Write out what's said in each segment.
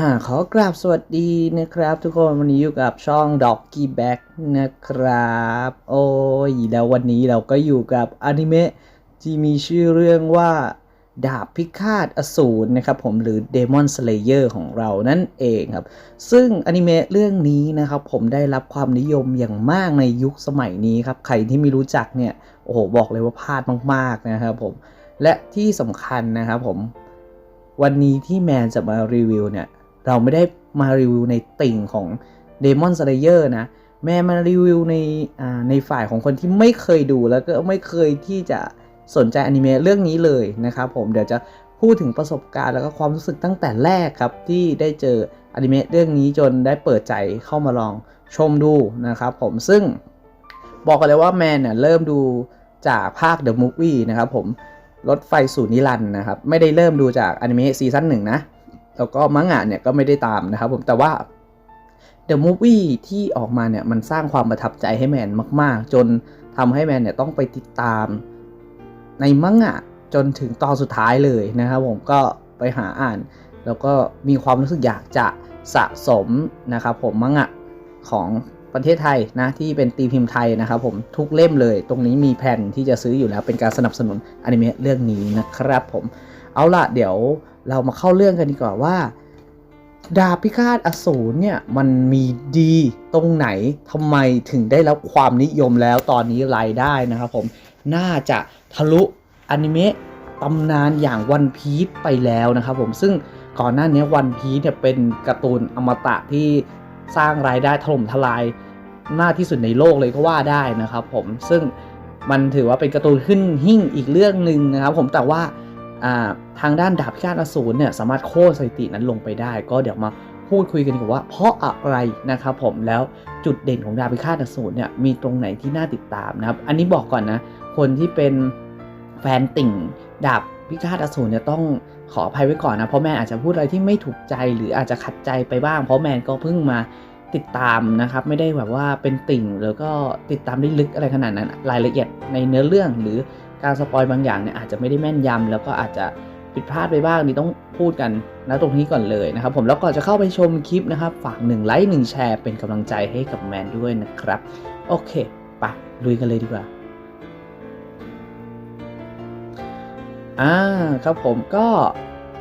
อ่าขอกราบสวัสดีนะครับ ทุกคนวันนี้อยู่กับช่อง Doggy Back นะครับ โอ้ยแล้ววันนี้เราก็อยู่กับอนิเมะที่มีชื่อเรื่องว่าดาบพิฆาตอสูรนะครับผมหรือ Demon Slayer ของเรานั่นเองครับ ซึ่งอนิเมะเรื่องนี้นะครับผมได้รับความนิยมอย่างมากในยุคสมัยนี้ครับ ใครที่ไม่รู้จักเนี่ย โอ้โห บอกเลยว่าพลาดมาก ๆ นะครับผม และที่สำคัญนะครับผม วันนี้ที่แมนจะมารีวิวเนี่ย เราไม่ได้มารีวิวในติ่งของ Demon Slayer นะ แม่มารีวิวในในฝ่ายของคนที่ไม่เคยดูแล้วก็ไม่เคยที่จะสนใจอนิเมะเรื่องนี้เลยนะครับผมเดี๋ยวจะพูดถึงประสบการณ์แล้วก็ความรู้สึกตั้งแต่แรกครับ ที่ได้เจออนิเมะเรื่องนี้จนได้เปิดใจเข้ามาลองชมดูนะครับผมซึ่งบอกกันเลยว่าแมนเนี่ยเริ่มดูจากภาค The Movie นะครับผมรถไฟสู่นิรันดร์นะครับ ไม่ได้เริ่มดูจากอนิเมะซีซั่นหนึ่งนะ แล้วก็มังงะเนี่ยก็ไม่ได้ตามนะครับผมแต่ว่า The Movie ที่ออกมาเนี่ยมันสร้างความประทับใจให้แมนมาก ๆ จนทำให้แมนเนี่ยต้องไปติดตามในมังงะจนถึงตอนสุดท้ายเลยนะครับผมก็ไปหาอ่าน แล้วก็มีความรู้สึกอยากจะสะสมนะครับผมมังงะของประเทศไทยนะที่เป็นตีพิมพ์ไทยนะครับผมทุกเล่มเลย ตรงนี้มีแผ่นที่จะซื้ออยู่แล้วเป็นการสนับสนุนอนิเมะเรื่องนี้นะครับผม เอาละเดี๋ยวเรามาเข้าเรื่องกันดีกว่าว่า ดาบพิฆาตอสูรเนี่ยมันมีดีตรงไหนทำไมถึงได้รับความนิยมแล้วตอนนี้รายได้นะครับผมน่าจะทะลุอนิเมะตำนานอย่างวันพีซไปแล้วนะครับผมซึ่งก่อนหน้านี้วันพีซเนี่ยเป็นการ์ตูนอมตะที่สร้างรายได้ถล่มทลายมากที่สุดในโลกเลยก็ว่าได้นะครับผมซึ่งมันถือว่าเป็นการ์ตูนขึ้นหิ่งอีกเรื่องหนึ่งนะครับผมแต่ว่า ทางด้านดาบพิฆาตอสูรเนี่ยสามารถโค่นสถิตินั้นลงไปได้ ก็เดี๋ยวมาพูดคุยกันดีกว่าว่าเพราะอะไรนะครับผมแล้วจุดเด่นของดาบพิฆาตอสูรเนี่ยมีตรงไหนที่น่าติดตามนะครับ อันนี้บอกก่อนนะคนที่เป็นแฟนติ่งดาบพิฆาตอสูรเนี่ยต้องขออภัยไว้ก่อนนะเพราะแมนอาจจะพูดอะไรที่ไม่ถูกใจหรืออาจจะขัดใจไปบ้าง เพราะแมนก็เพิ่งมาติดตามนะครับ ไม่ได้แบบว่าเป็นติ่งแล้วก็ติดตามได้ลึกอะไรขนาดนั้น รายละเอียดในเนื้อเรื่องหรือ การสปอยบางอย่างเนี่ยอาจจะไม่ได้แม่นยำแล้วก็อาจจะผิดพลาดไปบ้างนี่ต้องพูดกันนะตรงนี้ก่อนเลยนะครับผมแล้วก่อนจะเข้าไปชมคลิปนะครับ ฝาก1ไลค์1แชร์เป็นกำลังใจให้กับแมนด้วยนะครับ โอเคไปลุยกันเลยดีกว่าอ่าครับผมก็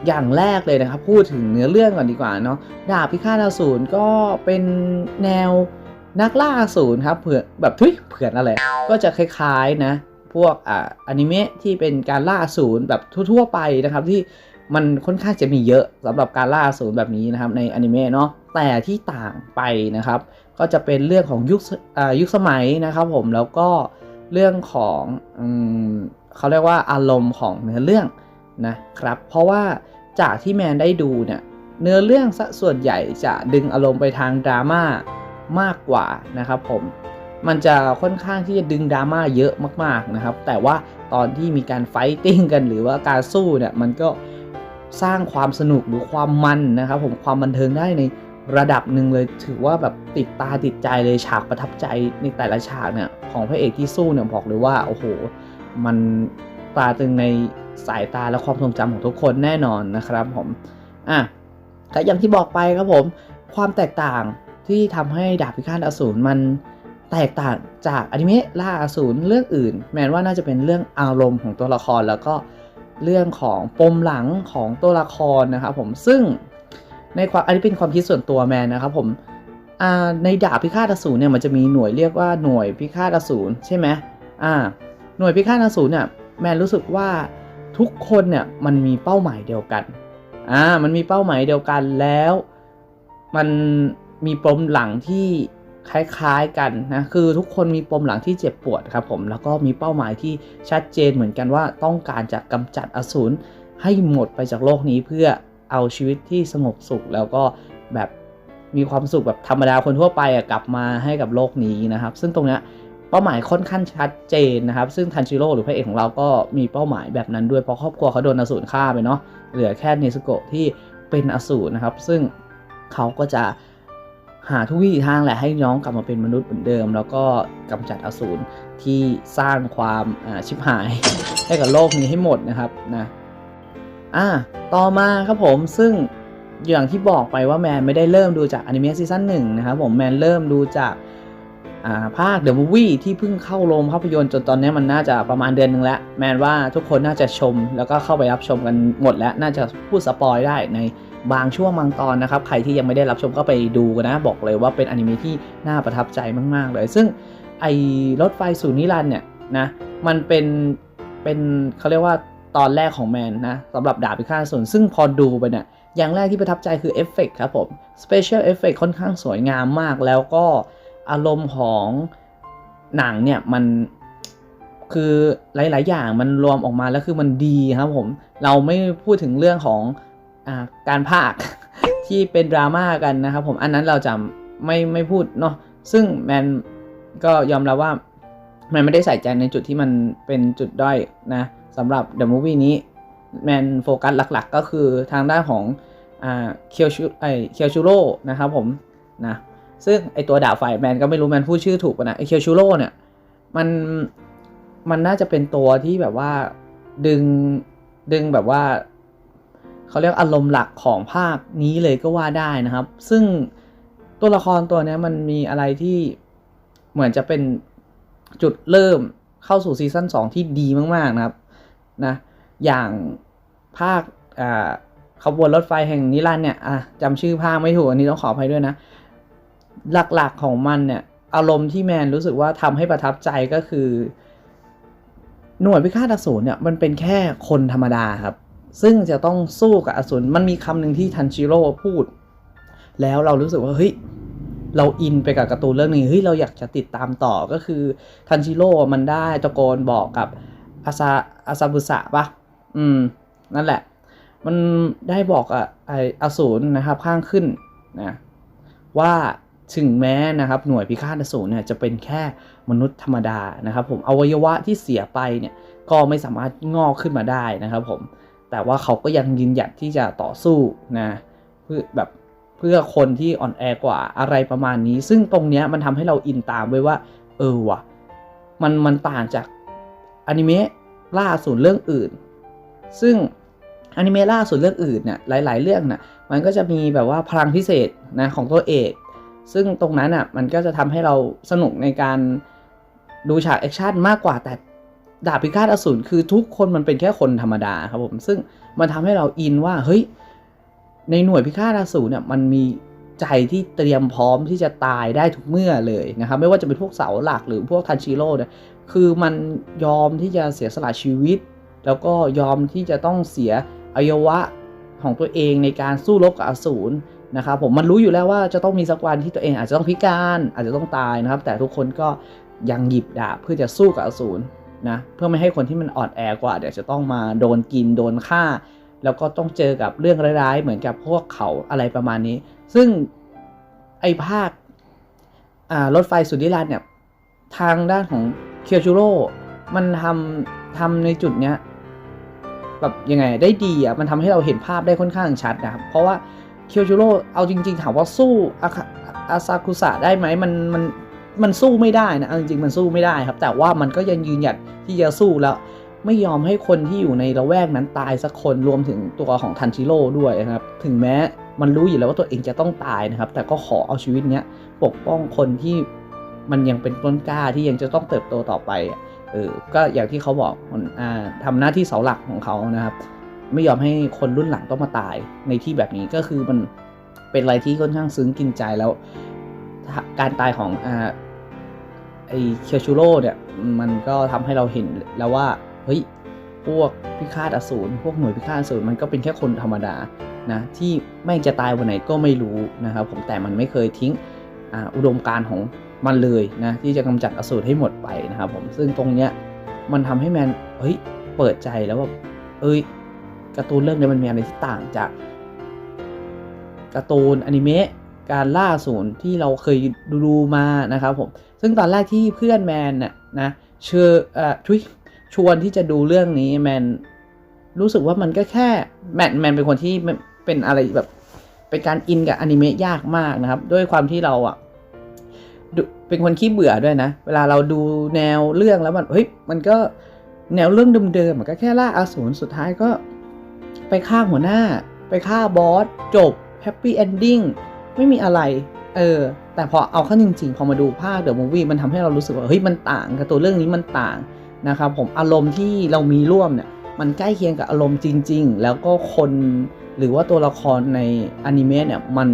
อย่างแรกเลยนะครับ พูดถึงเนื้อเรื่องก่อนดีกว่าเนาะดาบพิฆาตอสูรก็เป็นแนวนักล่าอสูรครับเผื่อแบบทุยเผื่อนอะไร ก็จะคล้ายๆนะ พวกอ่าอนิเมะที่เป็นการล่าอสูรแบบทั่วๆไปนะครับ ที่มันค่อนข้างจะมีเยอะสำหรับการล่าอสูรแบบนี้นะครับในอนิเมะเนาะแต่ที่ต่างไปนะครับ ก็จะเป็นเรื่องของยุคอ่ายุคสมัยนะครับผมแล้วก็เรื่องของอืมเขาเรียกว่าอารมณ์ของเนื้อเรื่องนะครับ เพราะว่าจากที่แมนได้ดูเนี่ยเนื้อเรื่องส่วนใหญ่จะดึงอารมณ์ไปทางดราม่ามากกว่านะครับผม มันจะค่อนข้างที่จะดึงดราม่าเยอะมากๆนะครับ แต่ว่าตอนที่มีการไฟติ้งกันหรือว่าการสู้เนี่ยมันก็สร้างความสนุกหรือความมันนะครับผมความบันเทิงได้ในระดับหนึ่งเลยถือว่าแบบติดตาติดใจเลยฉากประทับใจในแต่ละฉากเนี่ยของพระเอกที่สู้เนี่ยบอกเลยว่าโอ้โหมันตราตรึงในสายตาและความทรงจำของทุกคนแน่นอนนะครับผมอะแต่อย่างที่บอกไปครับผม ความแตกต่างที่ทำให้ดาบพิฆาตอสูรมัน แตกต่างจากอนิเมะล่าอสูรเรื่องอื่น แมนว่าน่าจะเป็นเรื่องอารมณ์ของตัวละครแล้วก็เรื่องของปมหลังของตัวละครนะครับผมซึ่งในความอันนี้เป็นความคิดส่วนตัวแมนนะครับผมในดาบพิฆาตอสูรเนี่ยมันจะมีหน่วยเรียกว่าหน่วยพิฆาตอสูรใช่ไหมอ่าหน่วยพิฆาตอสูรเนี่ยแมนรู้สึกว่าทุกคนเนี่ยมันมีเป้าหมายเดียวกันอ่ามันมีเป้าหมายเดียวกันแล้ว มันมีปมหลังที่ คล้ายๆกันนะคือทุกคนมีปมหลังที่เจ็บปวดครับผมแล้วก็มีเป้าหมายที่ชัดเจนเหมือนกันว่าต้องการจะกำจัดอสูรให้หมดไปจากโลกนี้เพื่อเอาชีวิตที่สงบสุขแล้วก็แบบมีความสุขแบบธรรมดาคนทั่วไปกลับมาให้กับโลกนี้นะครับ ซึ่งตรงนี้เป้าหมายค่อนข้างชัดเจนนะครับ ซึ่งทันจิโร่หรือพระเอกของเราก็มีเป้าหมายแบบนั้นด้วยเพราะครอบครัวเขาโดนอสูรฆ่าไปเนาะเหลือแค่เนสโกะที่เป็นอสูรนะครับ ซึ่งเขาก็จะ หาทุกวิถีทางแหละให้น้องกลับมาเป็นมนุษย์เหมือนเดิม แล้วก็กำจัดอสูรที่สร้างความชิบหาย ให้กับโลกนี้ให้หมดนะครับนะอ่าต่อมาครับผมซึ่งอย่างที่บอกไปว่าแมนไม่ได้เริ่มดูจากอนิเมะซีซั่นหนึ่งนะครับผมแมนเริ่มดูจากาภาค The Movie ที่เพิ่งเข้าโรงภาพยนตร์จนตอนนี้มันน่าจะประมาณเดือนหนึ่งแล้ว แมนว่าทุกคนน่าจะชมแล้วก็เข้าไปรับชมกันหมดแล้ว น่าจะพูดสปอยได้ใน บางช่วงบางตอนนะครับ ใครที่ยังไม่ได้รับชมก็ไปดูกันนะ บอกเลยว่าเป็นอนิเมะที่น่าประทับใจมากๆเลย ซึ่งไอรถไฟสู่นิรันเนี่ยนะมันเป็นเป็นเขาเรียกว่าตอนแรกของแมนนะสำหรับดาบพิฆาตอสูรซึ่งพอดูไปเนี่ยอย่างแรกที่ประทับใจคือเอฟเฟกครับผม Special Effect ค่อนข้างสวยงามมาก แล้วก็อารมณ์ของหนังเนี่ยมันคือหลาย ๆ อย่างมันรวมออกมาแล้วคือมันดีครับผม เราไม่พูดถึงเรื่องของ การภาคที่เป็นดราม่ากันนะครับผมอันนั้นเราจะไม่ไม่พูดเนาะซึ่งแมนก็ยอมรับว่าแมนไม่ได้ใส่ใจในจุดที่มันเป็นจุดด้อยนะสำหรับ The Movie นี้แมนโฟกัสหลักๆ ก็คือทางด้านของเคียวชูไอเคียวชูโร่นะครับผมนะซึ่งไอตัวดาบไฟแมนก็ไม่รู้แมนพูดชื่อถูกปะนะไอเคียวชูโร่เนี่ยมันมันน่าจะเป็นตัวที่แบบว่าดึงดึงแบบว่า เขาเรียกอารมณ์หลักของภาคนี้เลยก็ว่าได้นะครับ ซึ่งตัวละครตัวนี้มันมีอะไรที่เหมือนจะเป็นจุดเริ่มเข้าสู่ซีซั่น2ที่ดีมากๆนะครับนะอย่างภาคอ่าขบวนรถไฟแห่งนิรันด์เนี่ยจำชื่อภาคไม่ถูกอันนี้ต้องขออภัยด้วยนะ หลักๆของมันเนี่ยอารมณ์ที่แมนรู้สึกว่าทำให้ประทับใจก็คือ หน่วยพิฆาตอสูรเนี่ยมันเป็นแค่คนธรรมดาครับ ซึ่งจะต้องสู้กับอสูรมันมีคำหนึ่งที่ทันจิโร่พูด แล้วเรารู้สึกว่าเฮ้ยเราอินไปกับการ์ตูนเรื่องนี้เฮ้ยเราอยากจะติดตามต่อก็คือทันจิโร่มันได้ตะโกนบอกกับอาซาอาซาบุสะปะอืม นั่นแหละ มันได้บอกอะไออสูรนะครับข้างขึ้นนะว่าถึงแม้นะครับหน่วยพิฆาตอสูรเนี่ยจะเป็นแค่มนุษย์ธรรมดานะครับ ผมอวัยวะที่เสียไปเนี่ยก็ไม่สามารถงอกขึ้นมาได้นะครับ ผม แต่ว่าเขาก็ยังยืนหยัดที่จะต่อสู้นะเพื่อแบบเพื่อคนที่อ่อนแอกว่าอะไรประมาณนี้ ซึ่งตรงเนี้ยมันทำให้เราอินตามไว้ว่า เออว่ะมันมันต่างจากอนิเมะล่าสุดเรื่องอื่น ซึ่งอนิเมะล่าสุดเรื่องอื่นเนี่ยหลาย ๆ เรื่องน่ะมันก็จะมีแบบว่าพลังพิเศษนะของตัวเอก ซึ่งตรงนั้นอะมันก็จะทำให้เราสนุกในการดูฉากแอคชั่นมากกว่าแต่ ดาบพิฆาตอสูรคือทุกคนมันเป็นแค่คนธรรมดาครับผมซึ่งมันทำให้เราอินว่าเฮ้ยในหน่วยพิฆาตอสูรเนี่ยมันมีใจที่เตรียมพร้อมที่จะตายได้ทุกเมื่อเลยนะครับไม่ว่าจะเป็นพวกเสาหลักหรือพวกทันชิโร่เนี่ยคือมันยอมที่จะเสียสละชีวิต แล้วก็ยอมที่จะต้องเสียอวัยวะของตัวเองในการสู้รบกับอสูรนะครับผมมันรู้อยู่แล้วว่าจะต้องมีสักวันที่ตัวเองอาจจะต้องพิการอาจจะต้องตายนะครับ แต่ทุกคนก็ยังหยิบดาบเพื่อจะสู้กับอสูร นะเพื่อไม่ให้คนที่มันอ่อนแอกว่าเดี๋ยวจะต้องมาโดนกินโดนฆ่า แล้วก็ต้องเจอกับเรื่องร้ายๆ เหมือนกับพวกเขาอะไรประมาณนี้ ซึ่งไอภาครถไฟสุดนิรันเนี่ยทางด้านของเคียวชูโร่มันทำทำในจุดเนี้ยแบบยังไงได้ดีอะมันทำให้เราเห็นภาพได้ค่อนข้างชัดนะครับ เพราะว่าเคียวชูโร่เอาจริง ๆ ถามว่าสู้อาคาอาซากุสะได้ไหมมันมัน มันสู้ไม่ได้นะเอาจริงๆมันสู้ไม่ได้ครับ แต่ว่ามันก็ยังยืนหยัดที่จะสู้แล้ว ไม่ยอมให้คนที่อยู่ในละแวกนั้นตายสักคนรวมถึงตัวของทันจิโร่ด้วยนะครับ ถึงแม้มันรู้อยู่แล้วว่าตัวเองจะต้องตายนะครับ แต่ก็ขอเอาชีวิตเนี้ยปกป้องคนที่มันยังเป็นต้นกล้าที่ยังจะต้องเติบโตต่อไปเออก็อย่างที่เขาบอกมันอ่าทำหน้าที่เสาหลักของเขานะครับ ไม่ยอมให้คนรุ่นหลังต้องมาตายในที่แบบนี้ก็คือมันเป็นอะไรที่ค่อนข้างซึ้งกินใจแล้ว การตายของอ่า ไอเคียวชูโร่เนี่ยมันก็ทำให้เราเห็นแล้วว่าเฮ้ยพวกพิฆาตอสูรพวกหน่วยพิฆาตอสูรมันก็เป็นแค่คนธรรมดานะที่แม่งจะตายวันไหนก็ไม่รู้นะครับผมแต่มันไม่เคยทิ้งอ,อุดมการของมันเลยนะที่จะกำจัดอสูรให้หมดไปนะครับผมซึ่งตรงเนี้ยมันทำให้แมนเฮ้ยเปิดใจแล้วว่าเอ้ยการ์ตูนเรื่องนี้มันมีอะไรที่ต่างจากการ์ตูนอนิเมะ การล่าศูนย์ที่เราเคยดูมานะครับผม ซึ่งตอนแรกที่เพื่อนแมนน่ะนะเชื่อเอ่อทุยชวนที่จะดูเรื่องนี้แมนรู้สึกว่ามันก็แค่แมนแมนเป็นคนที่เป็นอะไรแบบเป็นการอินกับอนิเมะยากมากนะครับ ด้วยความที่เราอะเป็นคนขี้เบื่อด้วยนะ เวลาเราดูแนวเรื่องแล้วมันเฮ้ยมันก็แนวเรื่องเดิมๆมันก็แค่ล่าอาสูรสุดท้ายก็ ไปฆ่าหัวหน้า ไปฆ่าบอสจบแฮปปี้เอนดิ้ง ไม่มีอะไร เออ แต่พอเอาเข้าจริงๆ พอมาดูภาคเดอะมูฟวี่มันทำให้เรารู้สึกว่าเฮ้ยมันต่างกับตัวเรื่องนี้มันต่างนะครับผมอารมณ์ที่เรามีร่วมเนี่ยมันใกล้เคียงกับอารมณ์จริง ๆ แล้วก็คนหรือว่าตัวละครในอนิเมะเนี่ยมัน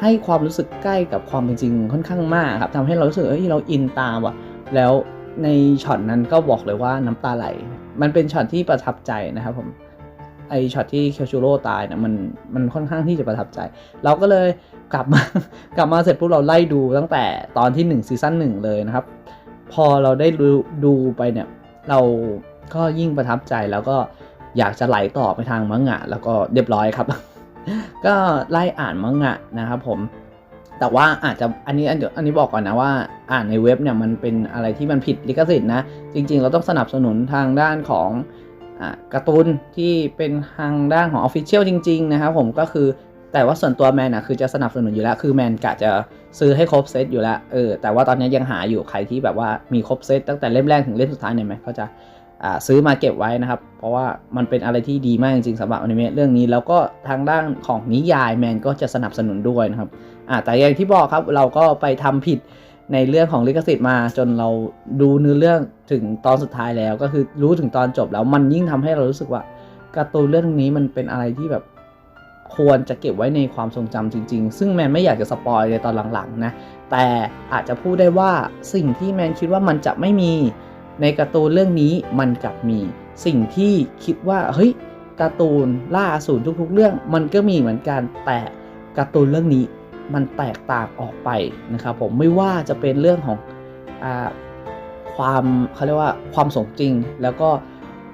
ให้ความรู้สึกใกล้กับความเป็นจริงค่อนข้างมากครับทำให้เรารู้สึกเอ้ยเราอินตามว่ะแล้วในช็อตนั้นก็บอกเลยว่าน้ำตาไหล มันเป็นช็อตที่ประทับใจนะครับผม ไอช็อตที่เคียวชูโร่ตายเนี่ยมันมันค่อนข้างที่จะประทับใจ เราก็เลยกลับมากลับมาเสร็จปุ๊บเราไล่ดูตั้งแต่ตอนที่1ซีซั่นหนึ่งเลยนะครับ พอเราได้ดูดูไปเนี่ยเราก็ยิ่งประทับใจแล้วก็อยากจะไหลต่อไปทางมังงะ แล้วก็เรียบร้อยครับ ก็ไล่อ่านมังงะนะครับผมแต่ว่าอาจจะอันนี้อันนี้บอกก่อนนะว่าอ่านในเว็บเนี่ยมันเป็นอะไรที่มันผิดลิขสิทธิ์นะ จริง ๆ เราต้องสนับสนุนทางด้านของ การ์ตูนที่เป็นทางด้านของออฟฟิเชียลจริง ๆ นะครับผมก็คือแต่ว่าส่วนตัวแมนนะคือจะสนับสนุนอยู่แล้ว คือแมนกะจะซื้อให้ครบเซตอยู่แล้วเออแต่ว่าตอนนี้ยังหาอยู่ใครที่แบบว่ามีครบเซตตั้งแต่เล่มแรกถึงเล่มสุดท้ายเนี่ยไหมเขาจะาซื้อมาเก็บไว้นะครับ เพราะว่ามันเป็นอะไรที่ดีมากจริงๆสำหรับอนิเมะเรื่องนี้ แล้วก็ทางด้านของนิยายแมนก็จะสนับสนุนด้วยนะครับแต่อย่างที่บอกครับเราก็ไปทำผิด ในเรื่องของลิขสิทธิ์มาจนเราดูเนื้อเรื่องถึงตอนสุดท้ายแล้ว ก็คือรู้ถึงตอนจบแล้วมันยิ่งทำให้เรารู้สึกว่าการ์ตูนเรื่องนี้มันเป็นอะไรที่แบบควรจะเก็บไว้ในความทรงจำจริง ๆ ซึ่งแมนไม่อยากจะสปอยในตอนหลังๆนะ แต่อาจจะพูดได้ว่าสิ่งที่แมนคิดว่ามันจะไม่มีในการ์ตูนเรื่องนี้มันกลับมี สิ่งที่คิดว่าเฮ้ยการ์ตูนล่าสูนทุกๆ เรื่องมันก็มีเหมือนกันแต่การ์ตูนเรื่องนี้ มันแตกต่างออกไปนะครับผมไม่ว่าจะเป็นเรื่องของอความเขาเรียกว่าความสมจริงแล้วก็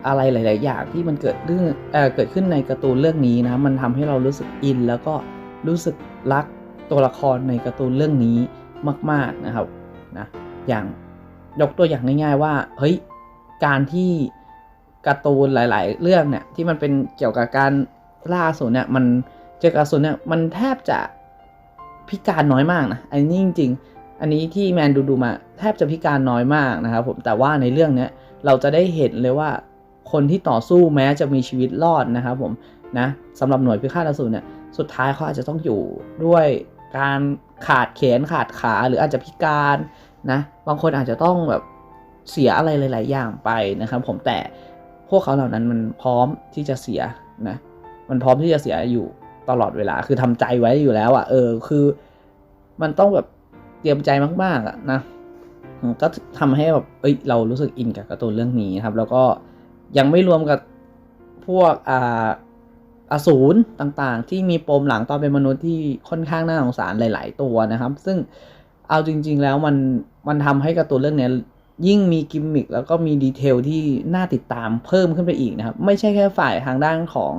อะไรหลาย ๆ อย่างที่มันเกิดเรื่องเอเกิดขึ้นในการ์ตูนเรื่องนี้นะมันทำให้เรารู้สึกอิน แล้วก็รู้สึกรักตัวละครในการ์ตูนเรื่องนี้มาก ๆ นะครับนะอย่างยกตัวอย่างง่าย ๆ ว่าเฮ้ยการที่การ์ตูนหลาย ๆ เรื่องเนี่ยที่มันเป็นเกี่ยวกับการล่าสูรเนี่ยมันเจอกับอสูรเนี่ยมันแทบจะ พิการน้อยมากนะอันนี้จริง ๆ อันนี้ที่แมนดูดูมาแทบจะพิการน้อยมากนะครับผมแต่ว่าในเรื่องเนี้ยเราจะได้เห็นเลยว่าคนที่ต่อสู้แม้จะมีชีวิตรอดนะครับผมนะสำหรับหน่วยพิฆาตอสูรเนี่ยสุดท้ายเขาอาจจะต้องอยู่ด้วยการขาดแขนขาดขาหรืออาจจะพิการนะบางคนอาจจะต้องแบบเสียอะไรหลาย ๆ อย่างไปนะครับผมแต่พวกเขาเหล่านั้นมันพร้อมที่จะเสียนะมันพร้อมที่จะเสียอยู่ ตลอดเวลา คือทำใจไว้อยู่แล้วอะ่ะ เออ คือมันต้องแบบเตรียมใจมาก ๆอะ่ะนะ ก็ทำให้แบบ เอ้ย เรารู้สึกอินกับการ์ตูนเรื่องนี้ครับ แล้วก็ยังไม่รวมกับพวกอ่าอสูรต่างๆ ที่มีปมหลังตอนเป็นมนุษย์ที่ค่อนข้างน่าสงสารหลาย ๆ ตัวนะครับ ซึ่งเอาจริง ๆ แล้วมันมันทำให้การ์ตูนเรื่องนี้ยิ่งมีกิมมิคแล้วก็มีดีเทลที่น่าติดตามเพิ่มขึ้นไปอีกนะครับ ไม่ใช่แค่ฝ่ายทางด้านของ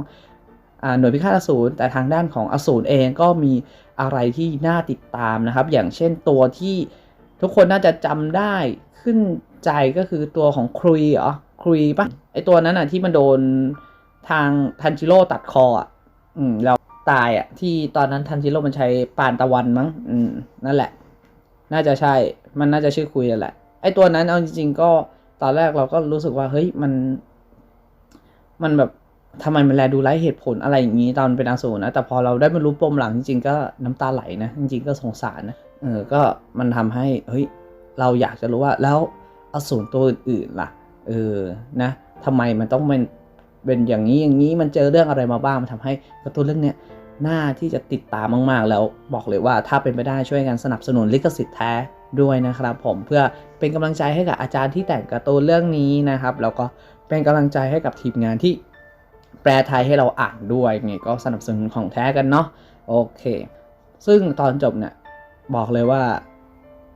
หน่วยพิฆาตอสูรแต่ทางด้านของอสูรเองก็มีอะไรที่น่าติดตามนะครับ อย่างเช่นตัวที่ทุกคนน่าจะจำได้ขึ้นใจก็คือตัวของครุยเหรอครุยปะไอตัวนั้นอะที่มันโดนทางทันจิโร่ตัดคออะอืมแล้วตายอะที่ตอนนั้นทันจิโร่มันใช้ปานตะวันมั้งอืมนั่นแหละ น่าจะใช่มันน่าจะชื่อคุยนั่นแหละไอตัวนั้นเอาจริง ๆ ก็ตอนแรกเราก็รู้สึกว่าเฮ้ยมัน มันแบบ ทำไมมันแลดูไร้เหตุผลอะไรอย่างนี้ตอนเป็นอาสูรนะ แต่พอเราได้มารู้ปมหลังจริงๆก็น้ำตาไหลนะ จริงๆก็สงสารนะ เออ ก็มันทำให้ เฮ้ย เราอยากจะรู้ว่าแล้วอสูรตัวอื่นๆล่ะ เออ นะทำไมมันต้องเป็นเป็นอย่างนี้อย่างนี้มันเจอเรื่องอะไรมาบ้าง มันทำให้กร์ตูนเรื่องเนี้ยน่าที่จะติดตามมากๆ แล้วบอกเลยว่าถ้าเป็นไปได้ช่วยกันสนับสนุนลิขสิทธิ์แท้ด้วยนะครับผมเพื่อเป็นกำลังใจให้กับอาจารย์ที่แต่งการ์ตูนเรื่องนี้นะครับแล้วก็เป็นกำลังใจให้กับทีมงานที่ แปลไทยให้เราอ่านด้วยไงก็สนับสนุนของแท้กันเนาะโอเค ซึ่งตอนจบเนี่ยบอกเลยว่า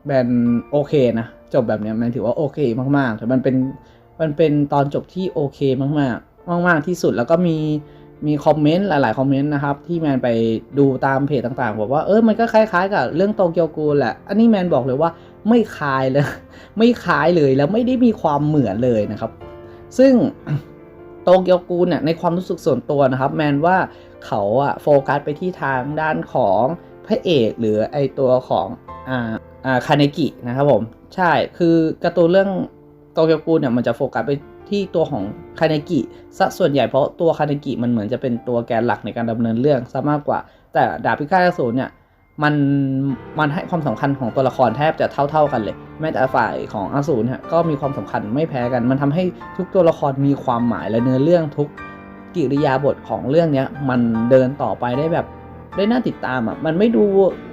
แบนโอเคนะจบแบบเนี้ยมันถือว่าโอเคมากๆแต่มันเป็นมันเป็นตอนจบที่โอเคมากๆ มาก ๆ ที่สุดแล้วก็มีมีคอมเมนต์หลาย ๆ คอมเมนต์นะครับ ที่แมนไปดูตามเพจต่างๆบอกว่าเออมันก็คล้าย ๆ กับเรื่องโตเกียวกูแหละ อันนี้แมนบอกเลยว่าไม่คล้ายเลย ไม่คล้ายเลยแล้วไม่ได้มีความเหมือนเลยนะครับ ซึ่ง โตเกียวกูเนี่ยในความรู้สึกส่วนตัวนะครับ แมนว่าเขาอะโฟกัสไปที่ทางด้านของพระเอกหรือไอตัวของอ่าอ่าคาเนกินะครับผมใช่คือการ์ตูนเรื่องโตเกียวกูเนี่ยมันจะโฟกัสไปที่ตัวของคาเนกิซะส่วนใหญ่เพราะตัวคาเนกิมันเหมือนจะเป็นตัวแกนหลักในการดำเนินเรื่องซะมากกว่า แต่ดาบพิฆาตอสูรเนี่ย มันมันให้ความสำคัญของตัวละครแทบจะเท่า ๆกันเลย แม้แต่ฝ่ายของอสูรเนี่ยก็มีความสำคัญไม่แพ้กัน มันทำให้ทุกตัวละครมีความหมายและเนื้อเรื่องทุกกิริยาบทของเรื่องเนี้ยมันเดินต่อไปได้แบบได้น่าติดตามอะมันไม่ดู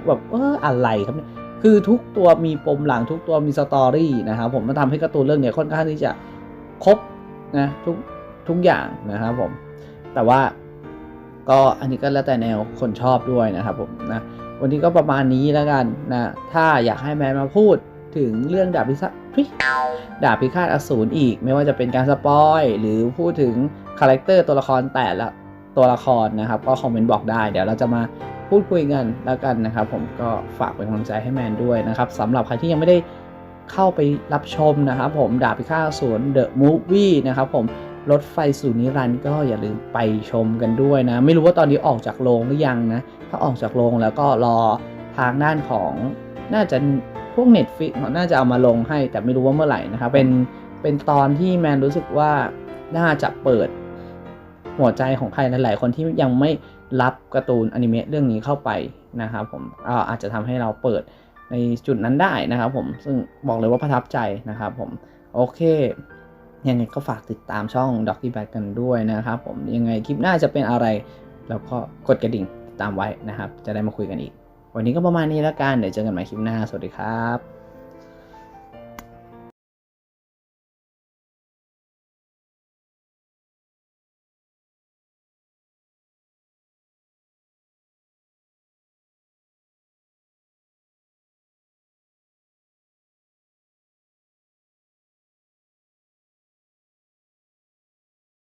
แบบเอออะไรครับเนี่ยคือทุกตัวมีปมหลังทุกตัวมีสตอรี่นะครับผมมันทำให้การ์ตูนเรื่องเนี้ยค่อนข้างที่จะครบนะทุกทุกอย่างนะครับผม แต่ว่าก็อันนี้ก็แล้วแต่แนวคนชอบด้วยนะครับผมนะ วันนี้ก็ประมาณนี้แล้วกันนะ ถ้าอยากให้แมนมาพูดถึงเรื่องดาบพิฆาตดาบพิฆาตอสูรอีก ไม่ว่าจะเป็นการสปอยหรือพูดถึงคาแรคเตอร์ตัวละครแต่ละตัวละครนะครับ ก็คอมเมนต์บอกได้ เดี๋ยวเราจะมาพูดคุยกันแล้วกันนะครับ ผมก็ฝากเป็นกำลังใจให้แมนด้วยนะครับสำหรับใครที่ยังไม่ได้เข้าไปรับชมนะครับ ผมดาบพิฆาตอสูรเดอะมูฟวี่นะครับ ผม รถไฟสู่นิรันดร์ก็อย่าลืมไปชมกันด้วยนะ ไม่รู้ว่าตอนนี้ออกจากโรงหรือยังนะ ถ้าออกจากโรงแล้วก็รอทางด้านของน่าจะพวก Netflix น่าจะเอามาลงให้ แต่ไม่รู้ว่าเมื่อไหร่นะครับ เป็นเป็นตอนที่แมนรู้สึกว่าน่าจะเปิดหัวใจของใครหลายๆคนที่ยังไม่รับการ์ตูนอนิเมะเรื่องนี้เข้าไปนะครับผมอาจจะทำให้เราเปิดในจุดนั้นได้นะครับผมซึ่งบอกเลยว่าประทับใจนะครับผมโอเค ยังไงก็ฝากติดตามช่องด็อกกี้แบทกันด้วยนะครับผมยังไงคลิปหน้าจะเป็นอะไรแล้วก็กดกระดิ่งติดตามไว้นะครับ จะได้มาคุยกันอีก วันนี้ก็ประมาณนี้แล้วกัน เดี๋ยวเจอกันใหม่คลิปหน้า สวัสดีครับ